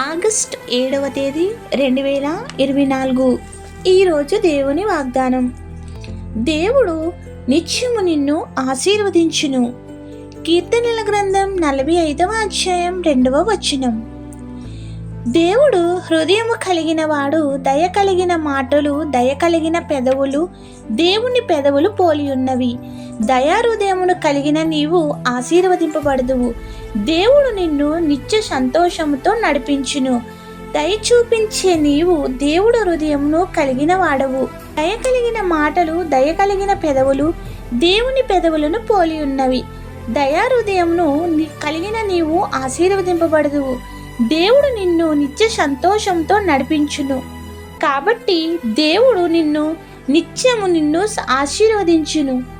August ఏడవ తేదీ రెండు వేల ఇరవై నాలుగు. ఈరోజు దేవుని వాగ్దానం. దేవుడు నిత్యము నిన్ను ఆశీర్వదించును. కీర్తనల గ్రంథం నలభై ఐదవ అధ్యాయం రెండవ వచనం. దేవుడు హృదయము కలిగిన వాడు దయ కలిగిన మాటలు దయ కలిగిన పెదవులు దేవుని పెదవులు పోలి ఉన్నవి. దయారుదయమును కలిగిన నీవు ఆశీర్వదింపబడదువు. దేవుడు నిన్ను నిత్య సంతోషముతో నడిపించును. దయ చూపించే నీవు దేవుడు హృదయమును కలిగిన వాడవు. దయ కలిగిన మాటలు దయ కలిగిన పెదవులు దేవుని పెదవులను పోలి ఉన్నవి. దయా హృదయమును కలిగిన నీవు ఆశీర్వదింపబడదువు. దేవుడు నిన్ను నిత్య సంతోషంతో నడిపించును. కాబట్టి దేవుడు నిన్ను నిత్యము నిన్ను ఆశీర్వదించును.